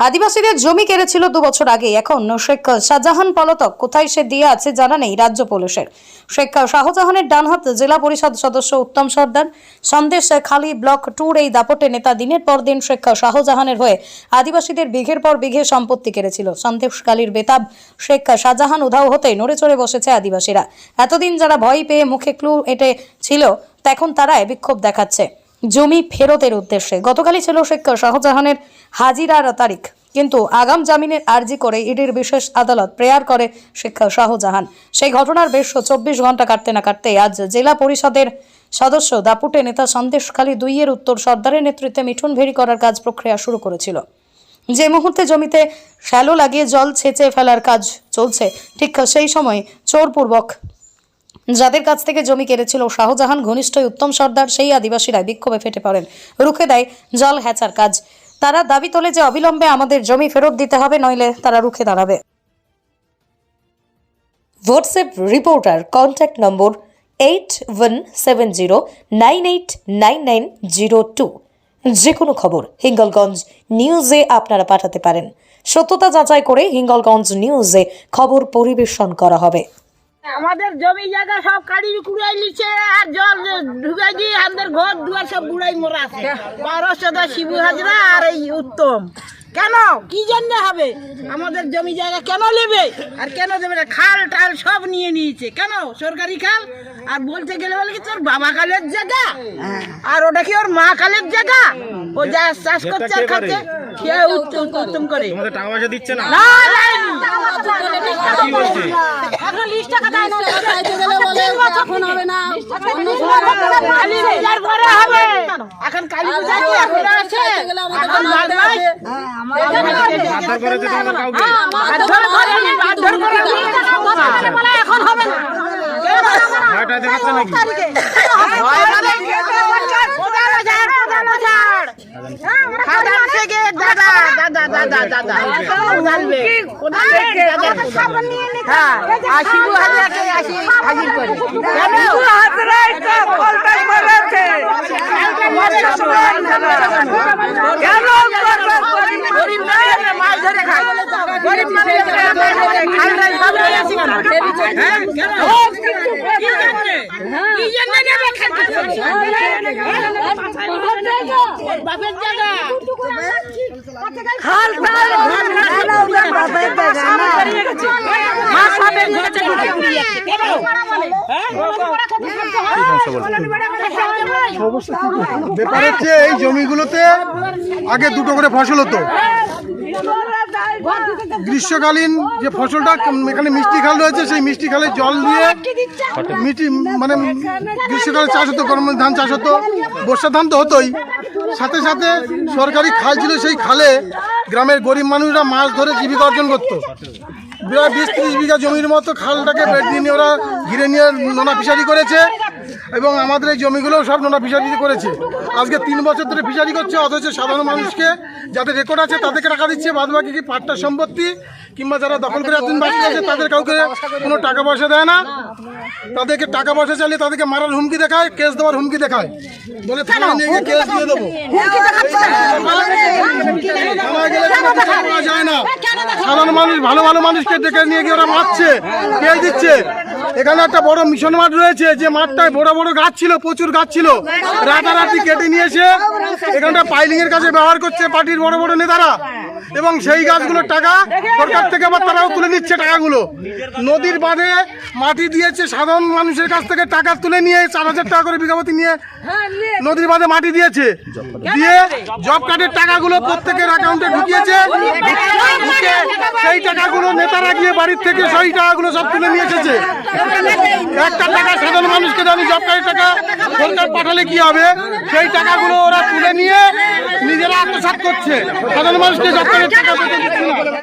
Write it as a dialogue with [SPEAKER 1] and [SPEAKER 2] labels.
[SPEAKER 1] আদিবাসীদের জমি কেড়েছিল দু বছর আগে। এখন শেখ শাহজাহান পলাতক। কোথায় সে দিয়ে আছে জানা নেই রাজ্য পুলিশের। শেখ শাহজাহানের ডানহাত জেলা পরিষদ সদস্য উত্তম সর্দার। সন্দেশ খালি ব্লক টুর এই দাপটে নেতা দিনের পর দিন শেখ শাহজাহানের হয়ে আদিবাসীদের বিঘের পর বিঘে সম্পত্তি কেড়েছিল। সন্দেশ কালীর বেতাব শেখ শাহজাহান উধাও হতে নড়ে চড়ে বসেছে আদিবাসীরা। এতদিন যারা ভয় পেয়ে মুখে ক্লু এটে ছিল, এখন তারাই বিক্ষোভ দেখাচ্ছে। জমি ফেরতের উদ্দেশ্যে। গতকালই ছিল শেখ শাহজাহানের হাজিরার তারিখ, কিন্তু আগাম জামিনের আর্জি করে ইডির বিশেষ আদালত প্রেয়ার করে শেখ শাহজাহান। সেই ঘটনার বেশ চব্বিশ ঘণ্টা কাটতে না কাটতে আজ জেলা পরিষদের সদস্য দাপুটে নেতা সন্দেশখালী দুইয়ের উত্তর সর্দারের নেতৃত্বে মিঠুন ভেরি করার কাজ প্রক্রিয়া শুরু করেছিল। যে মুহূর্তে জমিতে শ্যালো লাগিয়ে জল ছেঁচে ফেলার কাজ চলছে, ঠিক সেই সময় চোরপূর্বক যাদের কাছ থেকে জমি কেড়েছিল শাহজাহান ঘনিষ্ঠ উত্তম সর্দার, সেই আদিবাসীরা বিক্ষোভে ফেটে পড়েন। রুখে দেয় জল হ্যাচার কাজ। তারা দাবি তোলে যে অবিলম্বে আমাদের জমি ফেরত দিতে হবে, নইলে তারা রুখে দাঁড়াবে। WhatsApp reporter contact number eight one seven zero nine eight nine nine zero two যে কোনো খবর হিঙ্গলগঞ্জ নিউজে আপনারা পাঠাতে পারেন। সত্যতা যাচাই করে হিঙ্গলগঞ্জ নিউজে খবর পরিবেশন করা হবে।
[SPEAKER 2] আমাদের জমি জায়গা সব কাড়ি কুড়াই লিছে আর জল ঢুকাই দিয়ে আমাদের ঘর দুয়ার সব বুড়াই মরা আছে। বারো চোদ্দ শিবু হাজরা আর এই উত্তম। কেন? কি জন্য হবে? আমাদের জমি জায়গা কেন নেবে? আর কেন দেবে না? খাল টাল সব নিয়ে নিয়েছে। কেন? সরকারি খাল? আর বলতে গেলে বলে কি তোর বাবা কালের জায়গা? আর ওটা কি ওর মা কালের জায়গা? ও যা চাষ করছে আর খাচ্ছে। সে উত্তম উত্তম করে।
[SPEAKER 3] তোমাদের টাকা পয়সা দিচ্ছে না?
[SPEAKER 2] না, না,
[SPEAKER 3] কি বলছে
[SPEAKER 2] কালী পূজার পরে হবে এখন কালী পূজা কি এখন আছে। এখন মাঘ মাস?
[SPEAKER 3] মারধর করেছে তোমাদের কাউকে।
[SPEAKER 2] মারধর করেনি, মারধর করেনি। এখন হবে না।
[SPEAKER 3] ভয়টা দেখাচ্ছে নাকি?
[SPEAKER 2] কোদালো ঝাড়, কোদালো ঝাড়। গরিব মানুষেরা মাছ ধরে খায়। গরিব মানুষেরা খাল নাই, সব নিয়ে আসি কেন? হ্যাঁ? কেন? কি জন্যে? কি জন্যে নেবে খালটা? ওর বাপের জায়গা। খাল টাল ঘর না ওদের বাপের জায়গা না। মা সবে ঘরেতে ঢুকে দিয়েছে। কেন?
[SPEAKER 4] ব্যাপার হচ্ছে এই জমিগুলোতে আগে দুটো করে ফসল হতো গ্রীষ্মকালীন যে ফসলটা এখানে মিষ্টি খাল রয়েছে সেই মিষ্টি খালে জল দিয়ে মিষ্টি মানে গ্রীষ্মকালে চাষ হতো গরম ধান চাষ হতো বর্ষা ধান তো হতোই। সাথে সাথে সরকারি খাল ছিল সেই খালে গ্রামের গরিব মানুষরা মাছ ধরে জীবিকা অর্জন করতো। বিশ ত্রিশ বিঘা জমির মতো খালটাকে বেড দিয়ে নিয়ে ওরা ঘিরে নিয়ে নোনা ফিশারি করেছে। এবং আমাদের এই জমিগুলো সব নোনা ফিশারি করেছে। আজকে তিন বছর ধরে ফিশারি করছে অথচ সাধারণ মানুষকে যাদের রেকর্ড আছে তাদেরকে টাকা দিচ্ছে বাদ বাকি কি পাট্টা সম্পত্তি? কিংবা যারা দখল করে এতদিন বাকি আছে তাদের কাউকে কোনো টাকা পয়সা দেয় না। তাদেরকে টাকা পয়সা চালিয়ে তাদেরকে মারার হুমকি দেখায় কেস দেওয়ার হুমকি দেখায়। বলে থানায় নিয়ে গিয়ে কেস দিয়ে দেবো। থানায় গেলে যায় না। সাধারণ মানুষ ভালো ভালো মানুষকে ডেকে নিয়ে গিয়ে ওরা মারছে কেস দিচ্ছে। এখানে একটা বড় মিশন মাঠ রয়েছে, যে মাঠটায় বড় বড় গাছ ছিল, প্রচুর গাছ ছিল। রাতারাতি কেটে নিয়ে এসে এখানটা পাইলিং এর কাছে ব্যবহার করছে পার্টির বড় বড় নেতারা। এবং সেই গাছগুলোর টাকা সরকার থেকে আবার তারাও তুলে নিচ্ছে টাকাগুলো। নদীর বাঁধে মাটি দিয়েছে সাধারণ মানুষের কাছ থেকে টাকা তুলে নিয়ে, চার হাজার টাকা করে বিঘাপতি নিয়ে নদীর বাঁধে মাটি দিয়েছে। দিয়ে জব কার্ডের টাকাগুলো প্রত্যেকের অ্যাকাউন্টে ঢুকিয়েছে। নেতারা গিয়ে বাড়ির থেকে সেই টাকাগুলো সব তুলে নিয়ে এসেছে। একটা টাকা সাধারণ মানুষকে জানি জব টাকা সরকার পাঠালে কি হবে? সেই টাকাগুলো ওরা তুলে নিয়ে নিজেরা আত্মসাত করছে। সাধারণ মানুষকে জব টাকা।